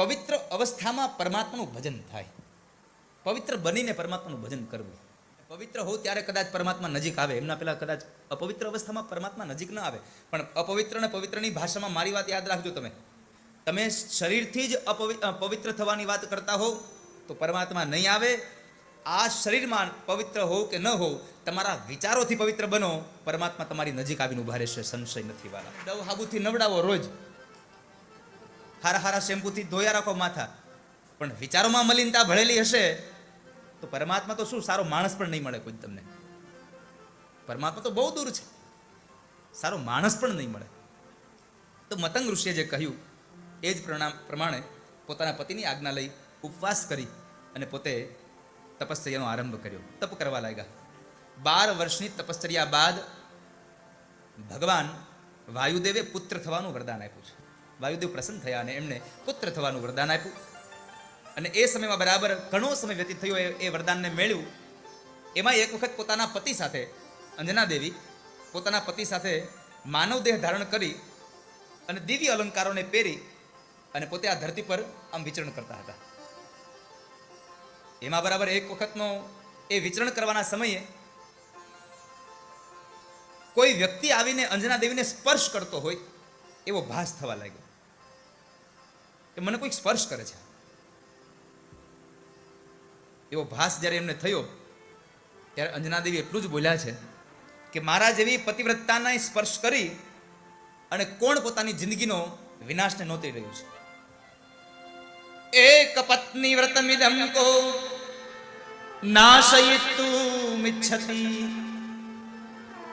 પવિત્ર અવસ્થામાં પરમાત્માનું ભજન થાય. પવિત્ર બનીને પરમાત્માનું ભજન કરવું. પવિત્ર હોવ ત્યારે કદાચ પરમાત્મા નજીક આવે. એમના પહેલાં કદાચ અપવિત્ર અવસ્થામાં પરમાત્મા નજીક ન આવે. પણ અપવિત્ર અને પવિત્રની ભાષામાં મારી વાત યાદ રાખજો તમે. તમે શરીરથી જ પવિત્ર થવાની વાત કરતા હોવ, તો પરમાત્મા નહીં આવે. આ શરીરમાં પવિત્ર હોવ કે ન હોવ તમારા વિચારોથી પવિત્ર બનો. પરમાત્મા તમારી નજીક આવીને ઊભા રહેશે. સંશય નથી વાળા. ડવ હાબુથી નવડાવો રોજ. હારા હારા શેમ્પૂથી ધોયા રાખો માથા. પણ વિચારોમાં મલિનતા ભળેલી હશે, તો પરમાત્મા તો શું સારો માણસ પણ નહીં મળે કોઈ તમને. પરમાત્મા તો બહુ દૂર છે. સારો માણસ પણ નહીં મળે. તો મતંગ ઋષિએ જે કહ્યું, એ જ પ્રણામ પ્રમાણે પોતાના પતિની આજ્ઞા લઈ ઉપવાસ કરી અને પોતે તપશ્ચર્યાનો આરંભ કર્યો. તપ કરવા લાગ્યા. બાર વર્ષની તપશ્ચર્યા બાદ ભગવાન વાયુદેવે પુત્ર થવાનું વરદાન આપ્યું છે. વાયુદેવ પ્રસન્ન થયા અને એમણે પુત્ર થવાનું વરદાન આપ્યું. અને એ સમયમાં બરાબર ઘણો સમય વ્યતીત થયો એ- વરદાનને મેળવ્યું એમાં એક વખત પોતાના પતિ સાથે, અંજના દેવી, પોતાના પતિ સાથે માનવ દેહ ધારણ કરી અને દિવ્ય અલંકારોને પહેરી અને પોતે આ ધરતી પર આમ વિચરણ કરતા હતા. એમાં બરાબર એક વખતનો એ વિચરણ કરવાના સમયે કોઈ વ્યક્તિ આવીને અંજના દેવીને સ્પર્શ કરતો હોય એવો ભાસ થવા લાગ્યો. કે મને કોઈક સ્પર્શ કરે છે. એવો ભાસ જ્યારે એમને થયો, ત્યારે અંજનાદેવી એટલું જ બોલ્યા છે કે મારા જેવી પતિવ્રતાના સ્પર્શ કરી અને કોણ પોતાની જિંદગીનો વિનાશને નોતરી રહ્યું છે? એક પત્ની વ્રતમિદમ કો નાશયિતુ મિચ્છતી.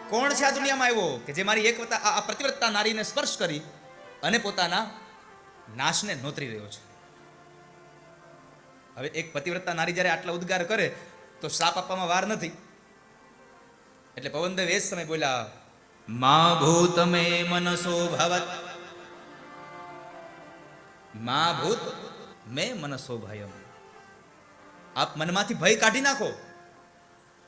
કોણ છે આ દુનિયામાં આવ્યો કે જે મારી એક આ પ્રતિવ્રતા નારીને સ્પર્શ કરી અને પોતાના નાશને નોતરી રહ્યો છે. હવે એક પતિવ્રતા નારી જ્યારે આટલા ઉદ્ગાર કરે, તો સાપ આપવામાં વાર નથી. એટલે પવનદેવ એ જ સમય બોલ્યા, મા ભૂત મે મનસો ભવત. મા ભૂત મે મનસો ભયમ. આપ મનમાંથી ભય કાઢી નાખો.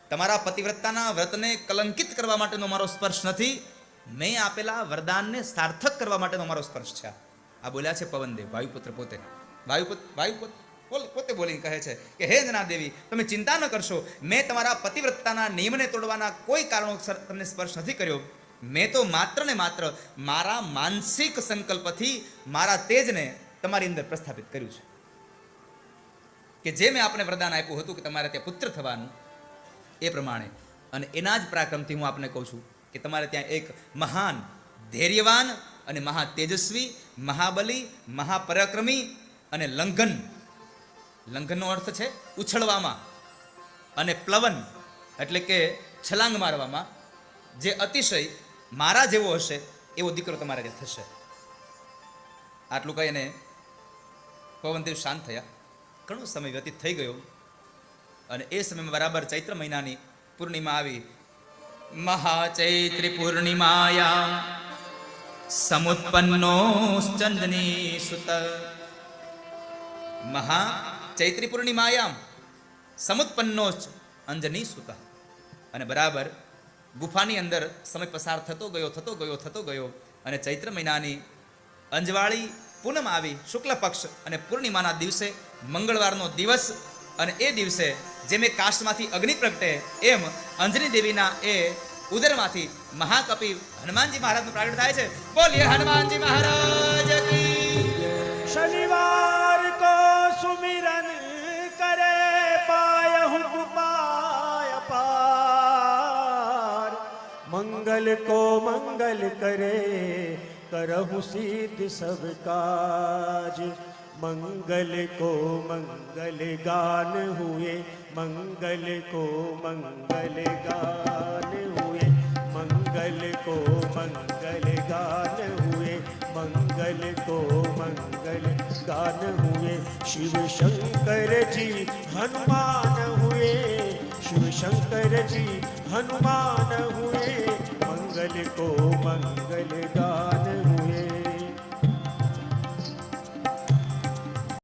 તમારા પતિવ્રતાના વ્રતને કલંકિત કરવા માટેનો મારો સ્પર્શ નથી. મેં આપેલા વરદાનને સાર્થક કરવા માટેનો મારો સ્પર્શ છે. બોલ્યા છે પવનદેવ વાયુપુત્ર પોતે. વાયુપુત્ર વાયુપુત્ર પોતે બોલીને કહે છે કે, હે જના દેવી તમે ચિંતા ન કરશો. મેં તમારા પતિવ્રતાના નિયમને તોડવાના કોઈ કારણોસર તમને સ્પર્શ નથી કર્યો. મેં તો માત્ર ને માત્ર મારા માનસિક સંકલ્પથી મારા તેજને તમારી અંદર પ્રસ્થાપિત કર્યું છે. કે જે મેં આપને વરદાન આપ્યું હતું કે તમારે ત્યાં પુત્ર થવાનું, એ પ્રમાણે. અને એના જ પરાક્રમથી હું આપને કહું છું કે તમારે ત્યાં એક મહાન, ધૈર્યવાન અને મહા તેજસ્વી, મહાબલી, મહાપરાક્રમી અને લંઘન. લંઘનનો અર્થ છે ઉછળવામાં અને પ્લવન, એટલે કે છલાંગ મારવામાં, જે અતિશય મારા જેવો હશે, એવો દીકરો તમારે જે થશે. આટલું કહીને પવનદેવ શાંત થયા. ઘણો સમય વ્યતીત થઈ ગયો અને એ સમયમાં બરાબર ચૈત્ર મહિનાની પૂર્ણિમા આવી. મહાચૈત્રી પૂર્ણિમાયા. સમુત્પન્નો ચંદની સુત મહા ચૈત્રી પૂર્ણિમાયામ સમુત્પન્નો અંજની સુત અને બરાબર ગુફાની અંદર સમય પસાર થતો ગયો થતો ગયો થતો ગયો અને ચૈત્ર મહિનાની અંજવાળી પૂનમ આવી શુક્લ પક્ષ અને પૂર્ણિમાના દિવસે મંગળવારનો દિવસ અને એ દિવસે જે મેં કાષ્ટમાંથી અગ્નિ પ્રગટે એમ અંજની દેવીના એ ઉદરમાંથી મહાકપિ હનુમાનજી મહારાજનું પ્રાગટ થાય છે બોલીએ હનુમાનજી મહારાજ કી शनिवार को सुमिरन करे पाय पाय पार मंगल को मंगल करे करहु सिद्ध सब काज मंगल को मंगल गान हुए मंगल को मंगल गान हुए मंगल को मंगल गान हुए मंगल को मंगल गान हुए शिव शंकर जी हनुमान हुए शिव शंकर जी हनुमान हुए मंगल को मंगल गान हुए